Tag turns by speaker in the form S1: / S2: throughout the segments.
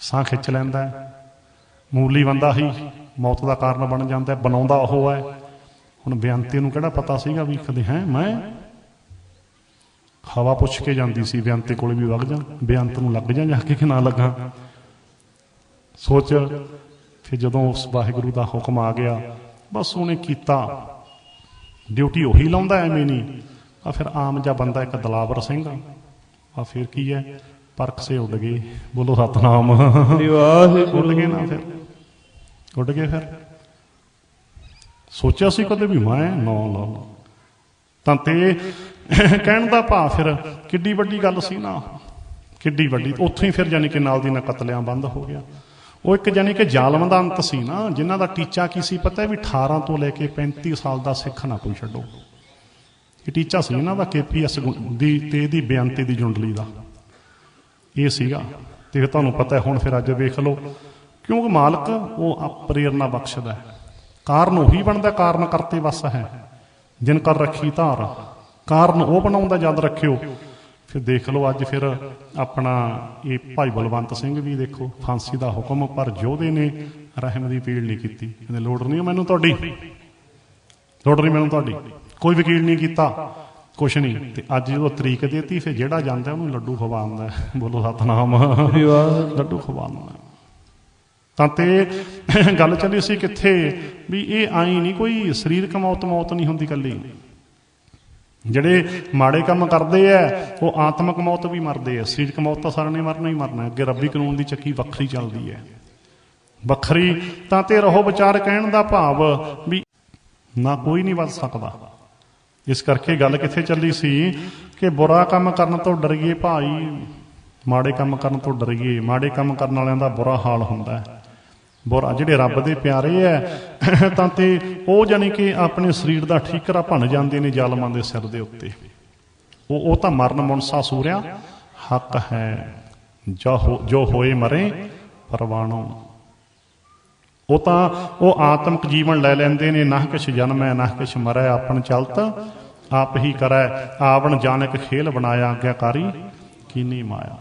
S1: ਸਾਹ ਖਿੱਚ ਲੈਂਦਾ ਹੈ। ਮੂਲੀ ਬੰਦਾ ਹੀ ਮੌਤ ਦਾ ਕਾਰਨ ਬਣ ਜਾਂਦਾ ਹੈ, ਬਣਾਉਂਦਾ ਉਹ ਹੈ। ਹੁਣ ਬੇਅੰਤੀ ਨੂੰ ਕਿਹੜਾ ਪਤਾ ਸੀਗਾ ਵੀ ਕਦੇ ਹੈ ਮੈਂ? ਹਵਾ ਪੁੱਛ ਕੇ ਜਾਂਦੀ ਸੀ, ਬੇਅੰਤੀ ਕੋਲ ਵੀ ਵਗ ਜਾ, ਬੇਅੰਤ ਨੂੰ ਲੱਗ ਜਾ ਜਾ ਕੇ ਕਿ ਨਾ ਲੱਗਾ। ਸੋਚ ਫਿਰ ਜਦੋਂ ਉਸ ਵਾਹਿਗੁਰੂ ਦਾ ਹੁਕਮ ਆ ਗਿਆ, ਬਸ ਉਹਨੇ ਕੀਤਾ। ਡਿਊਟੀ ਉਹੀ ਲਾਉਂਦਾ ਐਵੇਂ ਨਹੀਂ। ਆ ਫਿਰ ਆਮ ਜਿਹਾ ਬੰਦਾ ਇੱਕ ਦਲਾਵਰ ਸਿੰਘ ਆ। ਫਿਰ ਕੀ ਹੈ? ਪਰਖ ਸੇ ਉੱਡ ਗਏ ਬੋਲੋ ਸਤਨਾਮ।
S2: ਵਾਹਿਗੁਰੂ।
S1: ਉੱਡ ਗਏ ਨਾ ਫਿਰ। ਉੱਡ ਗਏ ਫਿਰ। ਸੋਚਿਆ ਸੀ ਕਦੇ ਵੀ ਮੈਂ ਨਾ ਨਾ ਨਾ। ਤਾਂ ਤੇ ਕਹਿਣ ਦਾ ਭਾਵ ਫਿਰ ਕਿੱਡੀ ਵੱਡੀ ਗੱਲ ਸੀ ਨਾ। ਕਿੱਡੀ ਵੱਡੀ। ਉੱਥੋਂ ਹੀ ਫਿਰ ਜਾਨੀ ਕਿ ਨਾਲ ਦੀ ਨਾਲ ਕਤਲਿਆਂ ਬੰਦ ਹੋ ਗਿਆ। ਉਹ ਇੱਕ ਜਾਨੀ ਕਿ ਜ਼ਾਲਮ ਦਾ ਅੰਤ ਸੀ ਨਾ। ਜਿਨ੍ਹਾਂ ਦਾ ਟੀਚਾ ਕੀ ਸੀ ਪਤਾ ਹੈ ਵੀ 18 ਤੋਂ ਲੈ ਕੇ 35 ਸਾਲ ਦਾ ਸਿੱਖ ਨਾ ਕੋਈ ਛੱਡੋ। ਇਹ ਟੀਚਾ ਸੀ ਇਹਨਾਂ ਦਾ ਕੇਪੀਐਸ ਦੀ ਤੇ ਇਹਦੀ ਬੇਅੰਤੀ ਦੀ ਜੁੰਡਲੀ ਦਾ। ਇਹ ਸੀਗਾ। ਤੇ ਤੁਹਾਨੂੰ ਪਤਾ ਹੈ, ਹੁਣ ਫਿਰ ਅੱਜ ਵੇਖ ਲਓ, ਕਿਉਂਕਿ ਮਾਲਕ ਉਹ ਆ- ਪ੍ਰੇਰਨਾ ਬਖਸ਼ਦਾ ਹੈ। ਕਾਰਨ ਉਹੀ ਬਣਦਾ, ਕਾਰਨ ਕਰਤੇ ਵਸ ਹੈ। ਜਿਨ ਕਰ ਰੱਖੀ ਧਾਰ, ਕਾਰਨ ਉਹ ਬਣਾਉਂਦਾ ਯਾਦ ਰੱਖਿਓ। ਫਿਰ ਦੇਖ ਲਓ, ਅੱਜ ਫਿਰ ਆਪਣਾ ਇਹ ਭਾਈ ਬਲਵੰਤ ਸਿੰਘ ਵੀ ਦੇਖੋ, ਫਾਂਸੀ ਦਾ ਹੁਕਮ ਪਰ ਯੋਧੇ ਨੇ ਰਹਿਮ ਦੀ ਪੀੜ ਨਹੀਂ ਕੀਤੀ। ਕਹਿੰਦੇ, ਲੋੜ ਨਹੀਂ ਮੈਨੂੰ ਤੁਹਾਡੀ। ਲੋੜ ਨਹੀਂ ਮੈਨੂੰ ਤੁਹਾਡੀ। ਕੋਈ ਵਕੀਲ ਨਹੀਂ ਕੀਤਾ। ਕੁਛ ਨਹੀਂ। ਤੇ ਅੱਜ ਜਦੋਂ ਤਰੀਕ ਦੇਤੀ ਫਿਰ ਜਿਹੜਾ ਜਾਂਦਾ ਉਹਨੂੰ ਲੱਡੂ ਖਵਾਉਂਦਾ। ਹੈ। ਬੋਲੋ ਸਤਨਾਮ। ਲੱਡੂ ਖਵਾਉਂਦਾ। ਤਾਂ ਤੇ ਗੱਲ ਚੱਲੀ ਸੀ ਕਿੱਥੇ? ਵੀ ਇਹ ਆਈ ਨਹੀਂ ਕੋਈ ਸਰੀਰਕ ਮੌਤ ਮੌਤ ਨਹੀਂ ਹੁੰਦੀ ਕੱਲੀ ਜਿਹੜੇ ਮਾੜੇ ਕੰਮ ਕਰਦੇ ਐ ਉਹ ਆਤਮਿਕ ਮੌਤ ਵੀ ਮਰਦੇ ਐ ਸਰੀਰਕ ਮੌਤ ਤਾਂ ਸਾਰਿਆਂ ਨੇ ਮਰਨਾ ਹੀ ਮਰਨਾ। ਹੈ। ਅੱਗੇ ਰੱਬੀ ਕਾਨੂੰਨ ਦੀ ਚੱਕੀ ਵੱਖਰੀ ਚੱਲਦੀ ਹੈ ਵੱਖਰੀ ਤਾਂ ਤੇ ਰਹੋ ਵਿਚਾਰ ਕਹਿਣ ਦਾ ਭਾਵ ਵੀ ਨਾ ਕੋਈ ਨਹੀਂ ਵੱਧ ਸਕਦਾ। ਇਸ ਕਰਕੇ ਗੱਲ ਕਿੱਥੇ ਚੱਲੀ ਸੀ ਕਿ ਬੁਰਾ ਕੰਮ ਕਰਨ ਤੋਂ ਡਰੀਏ ਭਾਈ, ਮਾੜੇ ਕੰਮ ਕਰਨ ਤੋਂ ਡਰੀਏ, ਮਾੜੇ ਕੰਮ ਕਰਨ ਵਾਲਿਆਂ ਦਾ ਬੁਰਾ ਹਾਲ ਹੁੰਦਾ ਹੈ। ਬੁਰਾ ਜਿਹੜੇ ਰੱਬ ਦੇ ਪਿਆਰੇ ਐ, ਤਾਂ ਤੇ ਉਹ ਜਾਨੀ ਕਿ ਆਪਣੇ ਸਰੀਰ ਦਾ ਠੀਕਰਾ ਭੰਨ ਜਾਂਦੇ ਨੇ ਜ਼ਾਲਮਾਂ ਦੇ ਸਿਰ ਦੇ ਉੱਤੇ। ਉਹ ਉਹ ਤਾਂ ਮਰਨ ਮੁਨਸਾ ਸੂਰਿਆ, ਹੱਕ ਹੈ, ਜੋ ਹੋ- ਜੋ ਹੋਏ ਮਰੇ, ਪਰਵਾਣੋ। ਉਹ ਤਾਂ ਉਹ ਆਤਮਿਕ ਜੀਵਨ ਲੈ ਲੈਂਦੇ ਨੇ, ਨਾ ਕਿਛ ਜਨਮੈ ਨਾ ਕਿਛ ਮਰੈ ਆਪਨ ਚਲਤ, ਆਪ ਹੀ ਕਰੈ, ਆਵਣ ਜਾਣਕ ਖੇਲ ਬਣਾਇਆ ਆਗਿਆਕਾਰੀ, ਕੀਨੀ ਮਾਇਆ।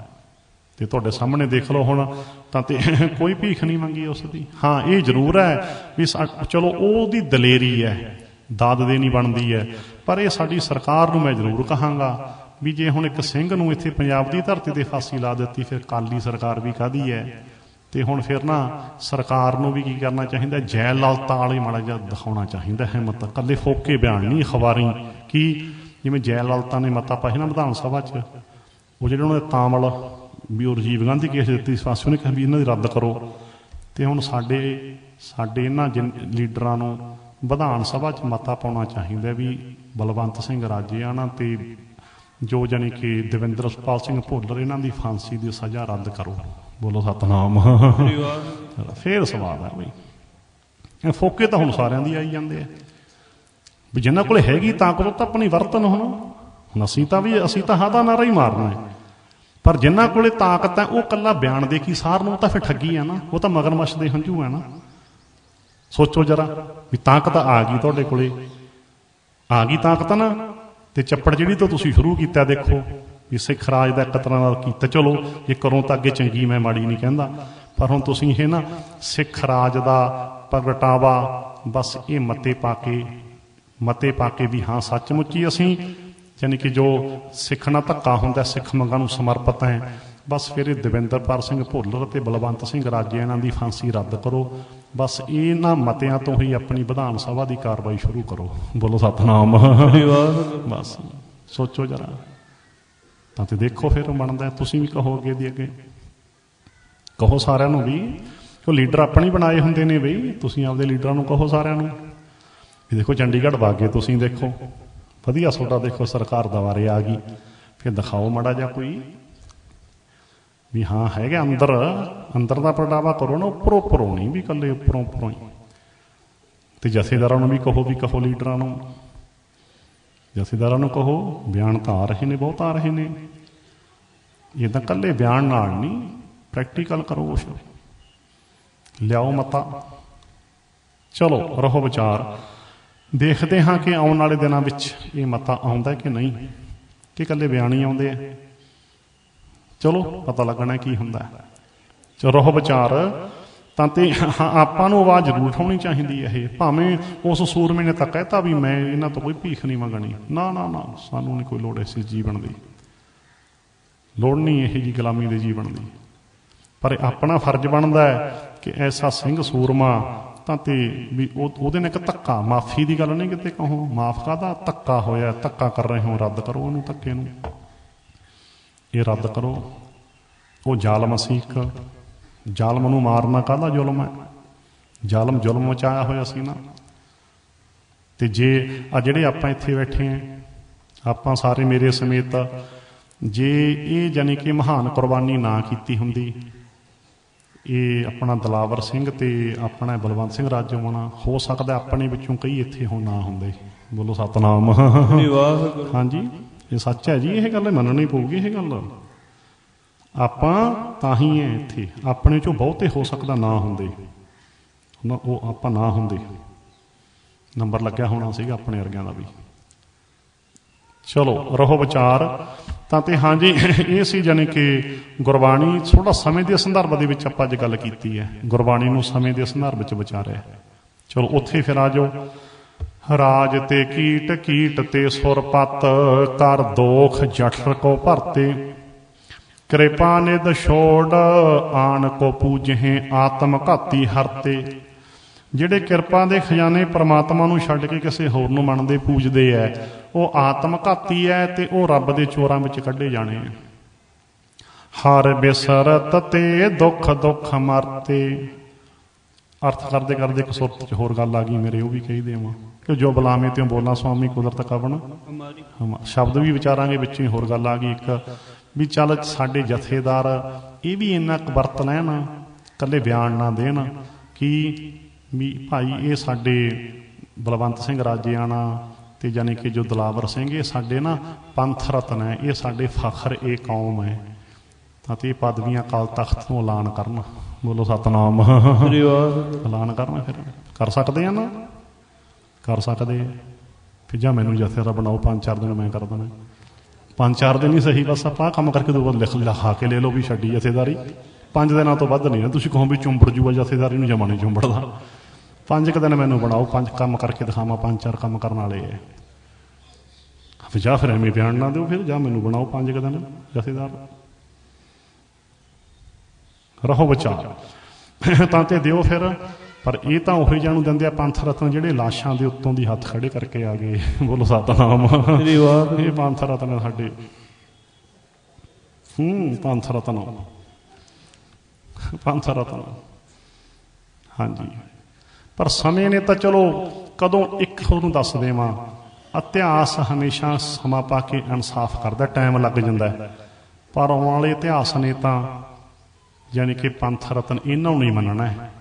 S1: ਤੇ ਤੁਹਾਡੇ ਸਾਹਮਣੇ ਦੇਖ ਲਓ ਹੁਣ, ਤਾਂ ਤੇ ਕੋਈ ਭੀਖ ਨਹੀਂ ਮੰਗੀ ਉਸ ਦੀ। ਹਾਂ, ਇਹ ਜ਼ਰੂਰ ਹੈ ਵੀ ਸਾ- ਚਲੋ, ਉਹਦੀ ਦਲੇਰੀ ਹੈ, ਦਾਦ ਦੇਣੀ ਬਣਦੀ ਹੈ, ਪਰ ਇਹ ਸਾਡੀ ਸਰਕਾਰ ਨੂੰ ਮੈਂ ਜ਼ਰੂਰ ਕਹਾਂਗਾ ਵੀ ਜੇ ਹੁਣ ਇੱਕ ਸਿੰਘ ਨੂੰ ਇੱਥੇ ਪੰਜਾਬ ਦੀ ਧਰਤੀ ਤੇ ਫਾਂਸੀ ਲਾ ਦਿੱਤੀ, ਫਿਰ ਕਾਲੀ ਸਰਕਾਰ ਵੀ ਕਾਦੀ ਹੈ? ਤੇ ਹੁਣ ਫਿਰ ਨਾ ਸਰਕਾਰ ਨੂੰ ਵੀ ਕੀ ਕਰਨਾ ਚਾਹੀਦਾ ਜੈ ਲਲਤਾ ਵਾਲੀ ਮਾੜਾ ਜਿਹਾ ਦਿਖਾਉਣਾ ਚਾਹੀਦਾ ਹੈ ਮਤ ਕੱਲੇ ਫੋਕੇ ਬਿਆਨ ਨਹੀਂ ਖਵਾਰੀ ਕੀ ਜਿਵੇਂ ਜੈ ਲਲਤਾ ਨੇ ਮਤਾ ਪਾਇਆ ਨਾ ਵਿਧਾਨ ਸਭਾ 'ਚ, ਉਹ ਜਿਹੜੇ ਉਹਨਾਂ ਦੇ ਤਾਮਲ ਵੀ ਉਹ ਰਾਜੀਵ ਗਾਂਧੀ ਕੇਸ ਦਿੱਤੀ ਸੀ ਫਾਂਸੀ ਉਹਨੇ ਕਿਹਾ ਵੀ ਇਹਨਾਂ ਦੀ ਰੱਦ ਕਰੋ। ਤੇ ਹੁਣ ਸਾਡੇ ਸਾਡੇ ਇਹਨਾਂ ਜਿਨ- ਲੀਡਰਾਂ ਨੂੰ ਵਿਧਾਨ ਸਭਾ 'ਚ ਮਤਾ ਪਾਉਣਾ ਚਾਹੀਦਾ ਵੀ ਬਲਵੰਤ ਸਿੰਘ ਰਾਜੇਆਣਾ ਤੇ ਜੋ ਜਾਨੀ ਕਿ ਦਵਿੰਦਰਪਾਲ ਸਿੰਘ ਭੁੱਲਰ, ਇਹਨਾਂ ਦੀ ਫਾਂਸੀ ਦੀ ਸਜ਼ਾ ਰੱਦ ਕਰੋ। ਬੋਲੋ ਸਤਨਾਮ। ਫੇਰ ਸਵਾਦ ਹੈ ਬਈ। ਇਹ ਫੋਕੇ ਤਾਂ ਹੁਣ ਸਾਰਿਆਂ ਦੀ ਆਈ ਜਾਂਦੇ ਆ। ਵੀ ਜਿਨ੍ਹਾਂ ਕੋਲੇ ਹੈਗੀ ਤਾਕਤ ਉਹ ਤਾਂ ਆਪਣੀ ਵਰਤਨ ਹੁਣ। ਹੁਣ ਅਸੀਂ ਤਾਂ ਵੀ ਅਸੀਂ ਤਾਂ ਹਾਂ ਦਾ ਨਾਰਾ ਹੀ ਮਾਰਨਾ ਹੈ। ਪਰ ਜਿਨ੍ਹਾਂ ਕੋਲੇ ਤਾਕਤ ਹੈ, ਉਹ ਕੱਲਾ ਬਿਆਨ ਦੇ ਕੀ ਸਾਰ ਨੂੰ ਤਾਂ ਫਿਰ ਠੱਗੀ ਆ ਨਾ। ਉਹ ਤਾਂ ਮਗਰਮੱਛ ਦੇ ਹੰਝੂ ਆ ਨਾ। ਸੋਚੋ ਜਰਾ ਵੀ ਤਾਕਤ ਆ ਗਈ ਤੁਹਾਡੇ ਕੋਲੇ। ਆ ਗਈ ਤਾਕਤ ਨਾ। ਤੇ ਚੱਪੜ ਜਿਹੜੀ ਤੋਂ ਤੁਸੀਂ ਸ਼ੁਰੂ ਕੀਤਾ ਦੇਖੋ। ਵੀ ਸਿੱਖ ਰਾਜ ਦਾ ਇੱਕ ਤਰ੍ਹਾਂ ਨਾਲ ਕੀਤਾ ਚਲੋ ਜੇ ਕਰੋ ਤਾਂ ਅੱਗੇ ਚੰਗੀ ਮੈਂ ਮਾੜੀ ਨਹੀਂ ਕਹਿੰਦਾ। ਪਰ ਹੁਣ ਤੁਸੀਂ ਇਹ ਨਾ ਸਿੱਖ ਰਾਜ ਦਾ ਪ੍ਰਗਟਾਵਾ ਬਸ ਇਹ ਮਤੇ ਪਾ ਕੇ ਮਤੇ ਪਾ ਕੇ ਵੀ ਹਾਂ ਸੱਚਮੁੱਚ ਹੀ ਅਸੀਂ ਯਾਨੀ ਕਿ ਜੋ ਸਿੱਖ ਨਾਲ ਧੱਕਾ ਹੁੰਦਾ ਸਿੱਖ ਮੰਗਾਂ ਨੂੰ ਸਮਰਪਿਤ ਹੈ ਬਸ ਫਿਰ ਇਹ ਦਵਿੰਦਰਪਾਲ ਸਿੰਘ ਭੁੱਲਰ ਤੇ ਬਲਵੰਤ ਸਿੰਘ ਰਾਜੇ ਇਹਨਾਂ ਦੀ ਫਾਂਸੀ ਰੱਦ ਕਰੋ। ਬਸ ਇਹਨਾਂ ਮਤਿਆਂ ਤੋਂ ਹੀ ਆਪਣੀ ਵਿਧਾਨ ਸਭਾ ਦੀ ਕਾਰਵਾਈ ਸ਼ੁਰੂ ਕਰੋ। ਬੋਲੋ ਸਤਨਾਮ।
S2: ਵਾਹਿਗੁਰੂ।
S1: ਬਸ। ਸੋਚੋ ਜਰਾ। ਤਾਂ ਤੇ ਦੇਖੋ ਫਿਰ ਬਣਦਾ ਤੁਸੀਂ ਵੀ ਕਹੋ ਅੱਗੇ ਦੀ ਅੱਗੇ। ਕਹੋ ਸਾਰਿਆਂ ਨੂੰ ਵੀ, ਉਹ ਲੀਡਰ ਆਪਣੇ ਬਣਾਏ ਹੁੰਦੇ ਨੇ ਬਈ, ਤੁਸੀਂ ਆਪਦੇ ਲੀਡਰਾਂ ਨੂੰ ਕਹੋ ਸਾਰਿਆਂ ਨੂੰ। ਵੀ ਦੇਖੋ ਚੰਡੀਗੜ੍ਹ ਵਾਗੇ ਤੁਸੀਂ ਦੇਖੋ, ਵਧੀਆ ਤੁਹਾਡਾ ਦੇਖੋ ਸਰਕਾਰ ਦੁਆਰੇ ਆ ਗਈ। ਫਿਰ ਦਿਖਾਓ ਮੜਾ ਜਾ ਕੋਈ। ਵੀ ਹਾਂ, ਹੈਗਾ ਅੰਦਰ ਅੰਦਰ ਦਾ ਪ੍ਰਗਟਾਵਾ ਕਰੋ ਨਾ, ਉੱਪਰੋਂ ਉੱਪਰੋਂ ਨਹੀਂ, ਵੀ ਇਕੱਲੇ ਉੱਪਰੋਂ ਉੱਪਰੋਂ ਹੀ। ਤੇ ਜਥੇਦਾਰਾਂ ਨੂੰ ਵੀ ਕਹੋ ਵੀ ਕਹੋ ਲੀਡਰਾਂ ਨੂੰ। ਜਥੇਦਾਰਾਂ ਨੂੰ ਕਹੋ, ਬਿਆਨ ਤਾਂ ਆ ਰਹੇ ਨੇ, ਬਹੁਤ ਆ ਰਹੇ ਨੇ। ਇਹ ਤਾਂ ਕੱਲੇ ਬਿਆਨ ਨਾਲ ਨਹੀਂ ਪ੍ਰੈਕਟੀਕਲ ਕਰੋ ਕੁਛ। ਲਿਆਓ ਮਤਾ। ਚਲੋ, ਰਹੋ ਵਿਚਾਰ। ਦੇਖਦੇ ਹਾਂ ਕਿ ਆਉਣ ਵਾਲੇ ਦਿਨਾਂ ਵਿੱਚ ਇਹ ਮਤਾ ਆਉਂਦਾ ਕਿ ਨਹੀਂ। ਕਿ ਕੱਲੇ ਬਿਆਨ ਹੀ ਆਉਂਦੇ ਆ। ਚਲੋ, ਪਤਾ ਲੱਗਣਾ ਕੀ ਹੁੰਦਾ। ਹੈ ਰਹੋ ਵਿਚਾਰ। ਤਾਂ ਤੇ ਹਾਂ, ਆਪਾਂ ਨੂੰ ਆਵਾਜ਼ ਜ਼ਰੂਰ ਉਠਾਉਣੀ ਚਾਹੀਦੀ ਹੈ ਇਹ। ਭਾਵੇਂ ਉਸ ਸੂਰਮੇ ਨੇ ਤਾਂ ਕਹਿਤਾ ਵੀ ਮੈਂ ਇਹਨਾਂ ਤੋਂ ਕੋਈ ਭੀਖ ਨਹੀਂ ਮੰਗਣੀ। ਨਾ ਨਾ ਨਾ ਸਾਨੂੰ ਨਹੀਂ ਕੋਈ ਲੋੜ ਇਸ ਜੀਵਨ ਦੀ। ਲੋੜ ਨਹੀਂ ਇਹ ਜੀ ਗੁਲਾਮੀ ਦੇ ਜੀਵਨ ਦੀ। ਪਰ ਆਪਣਾ ਫਰਜ਼ ਬਣਦਾ ਹੈ ਕਿ ਐਸਾ ਸਿੰਘ ਸੂਰਮਾ ਤਾਂ ਤੇ ਵੀ ਉਹ ਉਹਦੇ ਨਾਲ ਇੱਕ ਧੱਕਾ ਮਾਫੀ ਦੀ ਗੱਲ ਨਹੀਂ ਕਿਤੇ ਕਹੋ। ਮਾਫ ਕਾਦਾ ਧੱਕਾ ਹੋਇਆ ਧੱਕਾ ਕਰ ਰਹੇ ਹੋ ਰੱਦ ਕਰੋ ਉਹਨੂੰ ਧੱਕੇ ਨੂੰ। ਇਹ ਰੱਦ ਕਰੋ। ਉਹ ਜ਼ਾਲਮ ਸੀ ਜ਼ਾਲਮ ਨੂੰ ਮਾਰਨਾ ਕਾਹਦਾ ਜ਼ੁਲਮ ਹੈ? ਜ਼ਾਲਮ ਜ਼ੁਲਮ ਮਚਾਇਆ ਹੋਇਆ ਸੀ ਨਾ। ਤੇ ਜੇ ਆ ਜਿਹੜੇ ਆਪਾਂ ਇੱਥੇ ਬੈਠੇ ਆਂ ਆਪਾਂ ਸਾਰੇ ਮੇਰੇ ਸਮੇਤ ਜੇ ਇਹ ਜਾਨੀ ਕਿ ਮਹਾਨ ਕੁਰਬਾਨੀ ਨਾ ਕੀਤੀ ਹੁੰਦੀ ਇਹ ਆਪਣਾ ਦਲਾਵਰ ਸਿੰਘ ਤੇ ਆਪਣਾ ਬਲਵੰਤ ਸਿੰਘ ਰਾਜੋਆਣਾ ਹੋ ਸਕਦਾ ਆਪਣੇ ਵਿੱਚੋਂ ਕਈ ਇੱਥੇ ਹੋ ਨਾ ਹੁੰਦੇ। ਬੋਲੋ ਸਤਨਾਮ। ਹਾਂਜੀ ਇਹ ਸੱਚ ਹੈ ਜੀ ਇਹ ਗੱਲ ਮੰਨਣੀ ਪਊਗੀ ਇਹ ਗੱਲ। ਆਪਾਂ ਤਾਂ ਹੀ ਹੈ ਇੱਥੇ। ਆਪਣੇ ਚੋਂ ਬਹੁਤੇ ਹੋ ਸਕਦਾ ਨਾ ਹੁੰਦੇ। ਨਾ, ਉਹ ਆਪਾਂ ਨਾ ਹੁੰਦੇ। ਨੰਬਰ ਲੱਗਿਆ ਹੋਣਾ ਸੀਗਾ ਆਪਣੇ ਵਰਗਿਆਂ ਦਾ ਵੀ। ਚਲੋ, ਰਹੋ ਵਿਚਾਰ। ਤਾਂ ਤੇ ਹਾਂਜੀ, ਇਹ ਸੀ ਜਾਨੀ ਕਿ ਗੁਰਬਾਣੀ ਥੋੜਾ ਸਮੇਂ ਦੇ ਸੰਦਰਭ ਦੇ ਵਿੱਚ ਆਪਾਂ ਅੱਜ ਗੱਲ ਕੀਤੀ ਹੈ। ਗੁਰਬਾਣੀ ਨੂੰ ਸਮੇਂ ਦੇ ਸੰਦਰਭ ਵਿੱਚ ਵਿਚਾਰਿਆ ਚਲੋ, ਉੱਥੇ ਫਿਰ ਆ ਜਾਓ। ਰਾਜ ਤੇ ਕੀਟ ਕੀਟ ਤੇ ਸੁਰਪਤ, ਕਰ ਦੋਖ, ਜਠਰ ਕੋ ਭਰਤੇ। ਕਿਰਪਾ ਨਿਦ ਛੋੜ, ਆਣ ਕੋ ਪੂਜਹਿ ਆਤਮ ਘਾਤੀ ਹਰਤੇ। ਜਿਹੜੇ ਕਿਰਪਾ ਦੇ ਖਜ਼ਾਨੇ ਪ੍ਰਮਾਤਮਾ ਨੂੰ ਛੱਡ ਕੇ ਕਿਸੇ ਹੋਰ ਨੂੰ ਮੰਨਦੇ, ਪੂਜਦੇ ਐ, ਉਹ ਆਤਮ ਘਾਤੀ ਐ ਤੇ ਉਹ ਰੱਬ ਦੇ ਚੋਰਾਂ ਵਿੱਚ ਕੱਢੇ ਜਾਣੇ ਐ। ਹਰ ਬਿਸਰਤ ਤੇ ਦੁੱਖ ਦੁੱਖ ਮਰਤੇ। ਅਰਥ ਕਰਦੇ ਕਰਦੇ ਇੱਕ ਸੁਰਤ ਚ ਹੋਰ ਗੱਲ ਆ ਗਈ ਮੇਰੇ, ਉਹ ਵੀ ਕਹੀ ਦੇਵਾਂ। ਕਿ ਜੋ ਬੁਲਾਵੇਂ ਤੇ ਬੋਲਾਂ, ਸੁਆਮੀ ਕੁਦਰਤ ਕਵਣ? ਸ਼ਬਦ ਵੀ ਵਿਚਾਰਾਂਗੇ, ਵਿੱਚ ਹੋਰ ਗੱਲ ਆ ਗਈ ਇੱਕ। ਵੀ ਚੱਲ ਸਾਡੇ ਜਥੇਦਾਰ ਇਹ ਵੀ ਇੰਨਾ ਕੁ ਵਰਤ ਲੈਣ ਕੱਲੇ ਬਿਆਨ ਨਾ ਦੇਣ ਕਿ ਵੀ ਭਾਈ ਇਹ ਸਾਡੇ ਬਲਵੰਤ ਸਿੰਘ ਰਾਜੇਆਣਾ ਤੇ ਜਾਨੀ ਕਿ ਜੋ ਦਲਾਵਰ ਸਿੰਘ ਇਹ ਸਾਡੇ ਨਾ ਪੰਥ ਰਤਨ ਹੈ ਇਹ ਸਾਡੇ ਫਖਰ ਇਹ ਕੌਮ ਹੈ। ਤਾਂ ਤੇ ਪਦਵੀਆਂ ਕਾਲ ਤਖਤ ਨੂੰ ਐਲਾਨ ਕਰਨ। ਬੋਲੋ ਸਤਨਾਮ।
S2: ਸ੍ਰੀ ਵਾਹਿਗੁਰੂ।
S1: ਐਲਾਨ ਕਰਨ ਫਿਰ। ਕਰ ਸਕਦੇ ਆ ਨਾ? ਕਰ ਸਕਦੇ ਫਿਰ ਜਾਂ ਮੈਨੂੰ ਜਥੇਦਾਰ ਬਣਾਓ ਪੰਜ ਚਾਰ ਦਿਨ ਮੈਂ ਕਰ ਦੇਣਾ। ਪੰਜ ਚਾਰ ਦਿਨ ਹੀ ਸਹੀ, ਬਸ ਆਪਾਂ ਆਹ ਕੰਮ ਕਰਕੇ ਦੋ ਬਾਅਦ ਲਿਖ ਲਿਖਾ ਕੇ ਲੈ ਲਓ ਵੀ ਛੱਡੀ ਜਥੇਦਾਰੀ। ਪੰਜ ਦਿਨਾਂ ਤੋਂ ਵੱਧ ਨਹੀਂ ਨਾ, ਤੁਸੀਂ ਕਹੋ ਵੀ ਚੁੰਬੜ ਜੂਗਾ ਜਥੇਦਾਰੀ ਨੂੰ ਜਮਾ ਨਹੀਂ ਚੁੰਬੜਦਾ। ਪੰਜ ਕੁ ਦਿਨ ਮੈਨੂੰ ਬਣਾਓ, ਪੰਜ ਕੰਮ ਕਰਕੇ ਦਿਖਾਵਾਂ, ਪੰਜ ਚਾਰ ਕੰਮ ਕਰਨ ਵਾਲੇ ਐ। ਫਿਰ ਜਾਂ ਫਿਰ ਐਵੇਂ ਬਿਆਨ ਨਾ ਦਿਓ ਫਿਰ, ਜਾਂ ਮੈਨੂੰ ਬਣਾਓ ਪੰਜ ਕੁ ਦਿਨ ਜਥੇਦਾਰ। ਰਹੋ ਵਿਚਾਰ। ਤਾਂ ਤੇ ਦਿਓ ਫਿਰ। ਪਰ ਇਹ ਤਾਂ ਉਹੀ ਜਾਣੂ ਦਿੰਦੇ ਆ ਪੰਥ ਰਤਨ ਜਿਹੜੇ ਲਾਸ਼ਾਂ ਦੇ ਉੱਤੋਂ ਦੀ ਹੱਥ ਖੜੇ ਕਰਕੇ ਆ ਗਏ। ਬੋਲੋ ਸਤਨਾਮ।
S2: ਸ੍ਰੀ ਵਾਹਿਗੁਰੂ।
S1: ਇਹ ਪੰਥ ਰਤਨ ਸਾਡੇ। ਹੂੰ ਪੰਥ ਰਤਨ। ਪੰਥ ਰਤਨ। ਹਾਂਜੀ। ਪਰ ਸਮੇਂ ਨੇ ਤਾਂ ਚਲੋ ਕਦੋਂ ਇੱਕ ਤੁਹਾਨੂੰ ਦੱਸ ਦੇਵਾਂ ਇਤਿਹਾਸ ਹਮੇਸ਼ਾ ਸਮਾਂ ਪਾ ਕੇ ਇਨਸਾਫ ਕਰਦਾ ਟਾਈਮ ਲੱਗ ਜਾਂਦਾ। ਪਰ ਆਉਣ ਵਾਲੇ ਇਤਿਹਾਸ ਨੇ ਤਾਂ ਯਾਨੀ ਕਿ ਪੰਥ ਰਤਨ ਇਹਨਾਂ ਨੂੰ ਨਹੀਂ ਮੰਨਣਾ ਹੈ।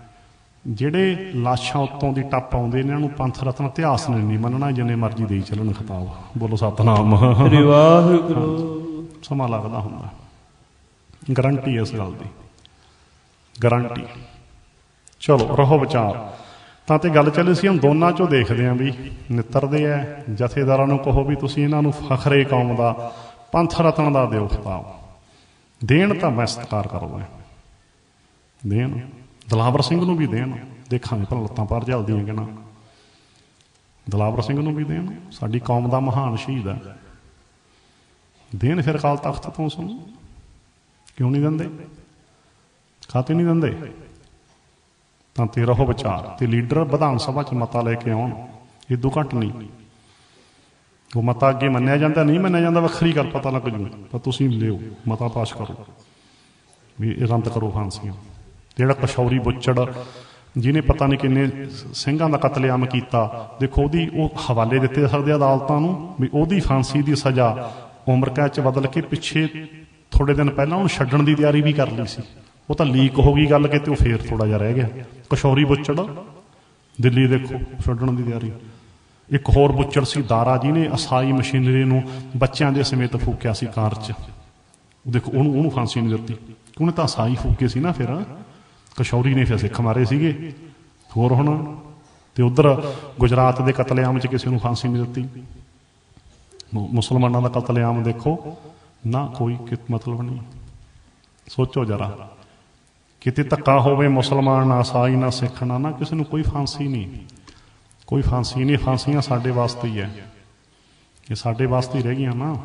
S1: ਜਿਹੜੇ ਲਾਸ਼ਾਂ ਉੱਤੋਂ ਦੀ ਟੱਪ ਆਉਂਦੇ ਨੇ ਇਹਨਾਂ ਨੂੰ ਪੰਥ ਰਤਨ ਇਤਿਹਾਸ ਨੇ ਨਹੀਂ ਮੰਨਣਾ ਜਿੰਨੇ ਮਰਜ਼ੀ ਦੇਈ ਚੱਲਣ ਖਿਤਾਬ। ਬੋਲੋ ਸਤਨਾਮ।
S2: ਸ੍ਰੀ ਵਾਹਿਗੁਰੂ।
S1: ਸਮਾਂ ਲੱਗਦਾ ਹੁੰਦਾ। ਗਰੰਟੀ ਇਸ ਗੱਲ ਦੀ। ਗਰੰਟੀ ਚਲੋ ਰਹੋ ਵਿਚਾਰ। ਤਾਂ ਤੇ ਗੱਲ ਚੱਲੀ ਸੀ ਹੁਣ ਦੋਨਾਂ ਚੋਂ ਦੇਖਦੇ ਆਂ ਵੀ ਨਿੱਤਰਦੇ ਐ ਜਥੇਦਾਰਾਂ ਨੂੰ ਕਹੋ ਵੀ ਤੁਸੀਂ ਇਹਨਾਂ ਨੂੰ ਫਖਰੇ ਕੌਮ ਦਾ ਪੰਥ ਰਤਨ ਦਾ ਦਿਓ ਖਿਤਾਬ। ਦੇਣ ਤਾਂ ਮੈਂ ਸਤਿਕਾਰ ਕਰਦਾ। ਦੇਣ। ਦਲਾਵਰ ਸਿੰਘ ਨੂੰ ਵੀ ਦੇਣ। ਦੇਖਾਂਗੇ ਪਰ ਲੱਤਾਂ ਪਾਰ ਜਲਦੀਆਂ ਕਿ ਦਲਾਵਰ ਸਿੰਘ ਨੂੰ ਵੀ ਦੇਣ। ਸਾਡੀ ਕੌਮ ਦਾ ਮਹਾਨ ਸ਼ਹੀਦ ਹੈ। ਦੇਣ ਫਿਰ ਕਾਲ ਤਖਤ ਤੋਂ ਸੁਣ ਕਿਉਂ ਨਹੀਂ ਦਿੰਦੇ? ਖਾਤੇ ਨਹੀਂ ਦਿੰਦੇ? ਤਾਂ ਤੇ ਰਹੋ ਵਿਚਾਰ, ਤੇ ਲੀਡਰ ਵਿਧਾਨ ਸਭਾ ਚ ਮਤਾ ਲੈ ਕੇ ਆਉਣ ਇਦੋਂ ਘੱਟ ਨਹੀਂ। ਉਹ ਮਤਾ ਅੱਗੇ ਮੰਨਿਆ ਜਾਂਦਾ, ਨਹੀਂ ਮੰਨਿਆ ਜਾਂਦਾ, ਵੱਖਰੀ ਗੱਲ ਪਤਾ ਲੱਗ ਜੂ। ਪਰ ਤੁਸੀਂ ਲਿਓ, ਮਤਾ ਪਾਸ ਕਰੋ। ਵੀ ਇਹ ਰੰਦ ਕਰੋ ਫਾਂਸੀਆਂ। ਜਿਹੜਾ ਕਸ਼ੌਰੀ ਬੁੱਚੜ, ਜਿਹਨੇ ਪਤਾ ਨਹੀਂ ਕਿੰਨੇ ਸਿੰਘਾਂ ਦਾ ਕਤਲੇਆਮ ਕੀਤਾ। ਦੇਖੋ ਉਹਦੀ ਉਹ ਹਵਾਲੇ ਦਿੱਤੇ ਸਕਦੇ ਅਦਾਲਤਾਂ ਨੂੰ ਵੀ ਉਹਦੀ ਫਾਂਸੀ ਦੀ ਸਜ਼ਾ ਉਮਰ ਕੈਦ ਚ ਬਦਲ ਕੇ ਪਿੱਛੇ ਥੋੜੇ ਦਿਨ ਪਹਿਲਾਂ ਉਹਨੂੰ ਛੱਡਣ ਦੀ ਤਿਆਰੀ ਵੀ ਕਰ ਲਈ ਸੀ। ਉਹ ਤਾਂ ਲੀਕ ਹੋ ਗਈ ਗੱਲ ਕਿਤੇ ਉਹ ਫੇਰ ਥੋੜਾ ਜਿਹਾ ਰਹਿ ਗਿਆ। ਕਸ਼ੌਰੀ ਬੁੱਚੜ, ਦਿੱਲੀ ਦੇਖੋ, ਛੱਡਣ ਦੀ ਤਿਆਰੀ। ਇੱਕ ਹੋਰ ਬੁੱਚੜ ਸੀ, ਦਾਰਾ ਜਿਹਨੇ ਅਸਾਈ ਮਸ਼ੀਨਰੀ ਨੂੰ ਬੱਚਿਆਂ ਦੇ ਸਮੇਤ ਫੂਕਿਆ ਸੀ ਕਾਰ 'ਚ। ਦੇਖੋ ਉਹਨੂੰ ਉਹਨੂੰ ਫਾਂਸੀ ਨਹੀਂ ਦਿੱਤੀ। ਉਹਨੇ ਤਾਂ ਅਸਾਈ ਫੂਕੇ ਸੀ ਨਾ ਫਿਰ। ਕਸ਼ੌਰੀ ਨੇ ਫਿਰ ਸਿੱਖ ਮਾਰੇ ਸੀਗੇ। ਹੋਰ ਹੁਣ ਤੇ ਉਧਰ ਗੁਜਰਾਤ ਦੇ ਕਤਲੇਆਮ 'ਚ ਕਿਸੇ ਨੂੰ ਫਾਂਸੀ ਨਹੀਂ ਦਿੱਤੀ। ਮੁਸਲਮਾਨਾਂ ਦਾ ਕਤਲੇਆਮ ਦੇਖੋ, ਨਾ ਕੋਈ ਕਿ- ਮਤਲਬ ਨਹੀਂ। ਸੋਚੋ ਜਰਾ, ਕਿਤੇ ਧੱਕਾ ਹੋਵੇ ਮੁਸਲਮਾਨ ਨਾ ਸਾਈ ਨਾ ਸਿੱਖ ਨਾ ਨਾ ਕਿਸੇ ਨੂੰ ਕੋਈ ਫਾਂਸੀ ਨਹੀਂ। ਕੋਈ ਫਾਂਸੀ ਨਹੀਂ, ਫਾਂਸੀਆਂ ਸਾਡੇ ਵਾਸਤੇ ਹੀ ਹੈ। ਇਹ ਸਾਡੇ ਵਾਸਤੇ ਹੀ ਰਹਿ ਗਈਆਂ ਨਾ।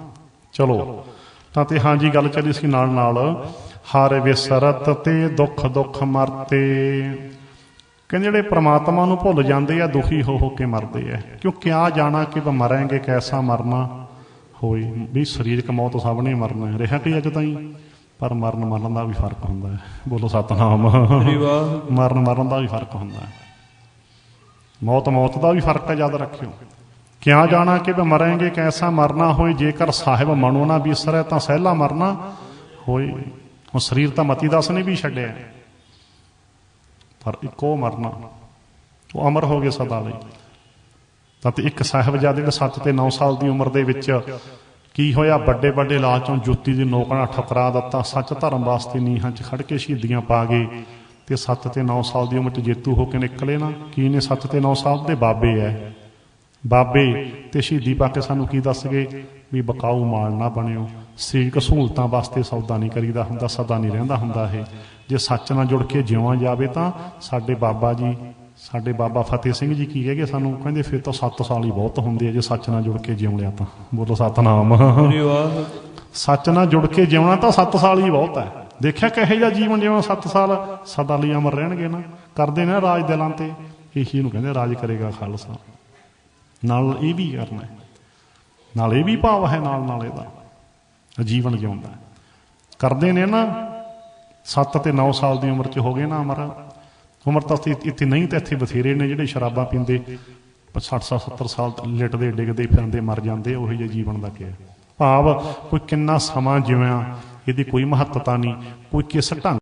S1: ਚਲੋ ਤਾਂ ਤੇ ਹਾਂਜੀ ਗੱਲ ਚੱਲੀ ਸੀ ਨਾਲ ਨਾਲ। ਹਰ ਵਿਸਰਤ ਤੇ ਦੁੱਖ ਦੁੱਖ ਮਰਤੇ। ਕਹਿੰਦੇ ਜਿਹੜੇ ਪ੍ਰਮਾਤਮਾ ਨੂੰ ਭੁੱਲ ਜਾਂਦੇ ਆ ਦੁਖੀ ਹੋ ਹੋ ਕੇ ਮਰਦੇ ਆ। ਕਿਉਂ ਕਿਆ ਜਾਣਾ ਕਿ ਬ ਮਰਾਂਗੇ ਕੈਸਾ ਮਰਨਾ? ਹੋਏ ਵੀ ਸਰੀਰਕ ਮੌਤ ਸਭ ਨੇ ਮਰਨਾ ਰਿਹਾ ਕਿ ਅੱਜ ਤਾਈਂ? ਪਰ ਮਰਨ ਮਰਨ ਦਾ ਵੀ ਫ਼ਰਕ ਹੁੰਦਾ ਹੈ। ਬੋਲੋ ਸਤਨਾਮ। ਮਰਨ ਮਰਨ ਦਾ ਵੀ ਫ਼ਰਕ ਹੁੰਦਾ ਹੈ। ਮੌਤ ਮੌਤ ਦਾ ਵੀ ਫ਼ਰਕ ਹੈ ਯਾਦ ਰੱਖਿਓ। ਕਿਆ ਜਾਣਾ ਕਿ ਬ ਮਰਾਂਗੇ ਕੈਸਾ ਮਰਨਾ ਹੋਏ, ਜੇਕਰ ਸਾਹਿਬ ਮਨੋ ਨਾ ਬਿਸਰੈ ਤਾਂ ਸਹਿਲਾ ਮਰਨਾ ਹੋਏ। ਹੁਣ ਸਰੀਰ ਤਾਂ ਮਤੀ ਦਾਸ ਨੇ ਵੀ ਛੱਡਿਆ। ਪਰ ਇੱਕੋ ਮਰਨਾ, ਉਹ ਅਮਰ ਹੋ ਗਏ ਸਦਾ ਲਈ। ਤਾਂ ਤੇ ਇੱਕ ਸਾਹਿਬਜ਼ਾਦੇ ਨੇ 7 ਤੇ 9 ਸਾਲ ਦੀ ਉਮਰ ਦੇ ਵਿੱਚ ਕੀ ਹੋਇਆ, ਵੱਡੇ ਵੱਡੇ ਲਾਚੋਂ ਜੁੱਤੀ ਦੀ ਨੋਕ ਨਾਲ ਠਕਰਾ ਦਿੱਤਾ, ਸੱਚ ਧਰਮ ਵਾਸਤੇ ਨੀਹਾਂ 'ਚ ਖੜ ਕੇ ਸ਼ਹੀਦੀਆਂ ਪਾ ਗਏ। ਤੇ 7 ਤੇ 9 ਸਾਲ ਦੀ ਉਮਰ 'ਚ ਜੇਤੂ ਹੋ ਕੇ ਨਿਕਲੇ ਨਾ, ਕੀ ਨੇ 7 ਤੇ 9 ਸਾਲ ਦੇ ਬਾਬੇ ਐ? ਬਾਬੇ ਤੇ ਸ਼ਹੀਦੀ ਪਾ ਕੇ ਸਾਨੂੰ ਕੀ ਦੱਸ ਗਏ? ਵੀ ਬਕਾਊ ਮਾਲ ਨਾ ਬਣਿਓ। ਸਰੀਰਕ ਸਹੂਲਤਾਂ ਵਾਸਤੇ ਸੌਦਾ ਨਹੀਂ ਕਰੀਦਾ ਹੁੰਦਾ ਸਦਾ ਨਹੀਂ ਰਹਿੰਦਾ ਹੁੰਦਾ ਇਹ। ਜੇ ਸੱਚ ਨਾਲ ਜੁੜ ਕੇ ਜਿਉਣਾ ਜਾਵੇ ਤਾਂ ਸਾਡੇ ਬਾਬਾ ਜੀ ਸਾਡੇ ਬਾਬਾ ਫਤਿਹ ਸਿੰਘ ਜੀ ਕੀ ਕਹੇਗੇ ਸਾਨੂੰ? ਕਹਿੰਦੇ ਫਿਰ ਤਾਂ 7 ਸਾਲ ਹੀ ਬਹੁਤ ਹੁੰਦੇ ਆ ਜੇ ਸੱਚ ਨਾਲ ਜੁੜ ਕੇ ਜਿਉਂ ਲਿਆ ਤਾਂ। ਬੋਲੋ ਸਤਨਾਮ। ਸੱਚ ਨਾਲ ਜੁੜ ਕੇ ਜਿਉਣਾ ਤਾਂ 7 ਸਾਲ ਹੀ ਬਹੁਤ ਹੈ। ਦੇਖਿਆ ਕਿਹੋ ਜਿਹਾ ਜੀਵਨ ਜਿਉਣਾ 7 ਸਾਲ? ਸਦਾ ਲਈ ਅਮਰ ਰਹਿਣਗੇ ਨਾ। ਕਰਦੇ ਨਾ ਰਾਜ ਦਿਲਾਂ ਤੇ। ਇਹੀ ਨੂੰ ਕਹਿੰਦੇ ਰਾਜ ਕਰੇਗਾ ਖਾਲਸਾ। ਨਾਲ ਇਹ ਵੀ ਕਰਨਾ ਨਾਲ ਇਹ ਵੀ ਭਾਵ ਹੈ, ਨਾਲ ਨਾਲ ਇਹਦਾ ਜੀਵਨ ਜਿਉਂਦਾ ਕਰਦੇ ਨੇ ਨਾ 7 ਤੇ 9 ਸਾਲ ਦੀ ਉਮਰ 'ਚ ਹੋ ਗਏ ਨਾ ਅਮਰ। ਉਮਰ ਤਾਂ ਇੱਥੇ- ਨਹੀਂ ਤਾਂ ਇੱਥੇ ਬਥੇਰੇ ਨੇ ਜਿਹੜੇ ਸ਼ਰਾਬਾਂ ਪੀਂਦੇ 60 70 ਸਾਲ ਲਿਟਦੇ, ਡਿੱਗਦੇ, ਫਿਰਦੇ, ਮਰ ਜਾਂਦੇ, ਉਹੋ ਜਿਹਾ ਜੀਵਨ ਦਾ ਕੀ ਭਾਵ ਕੋਈ ਕਿੰਨਾ ਸਮਾਂ ਜਿਉਇਆ ਇਹਦੀ ਕੋਈ ਮਹੱਤਤਾ ਨਹੀਂ, ਕੋਈ ਕਿਸ ਢੰਗ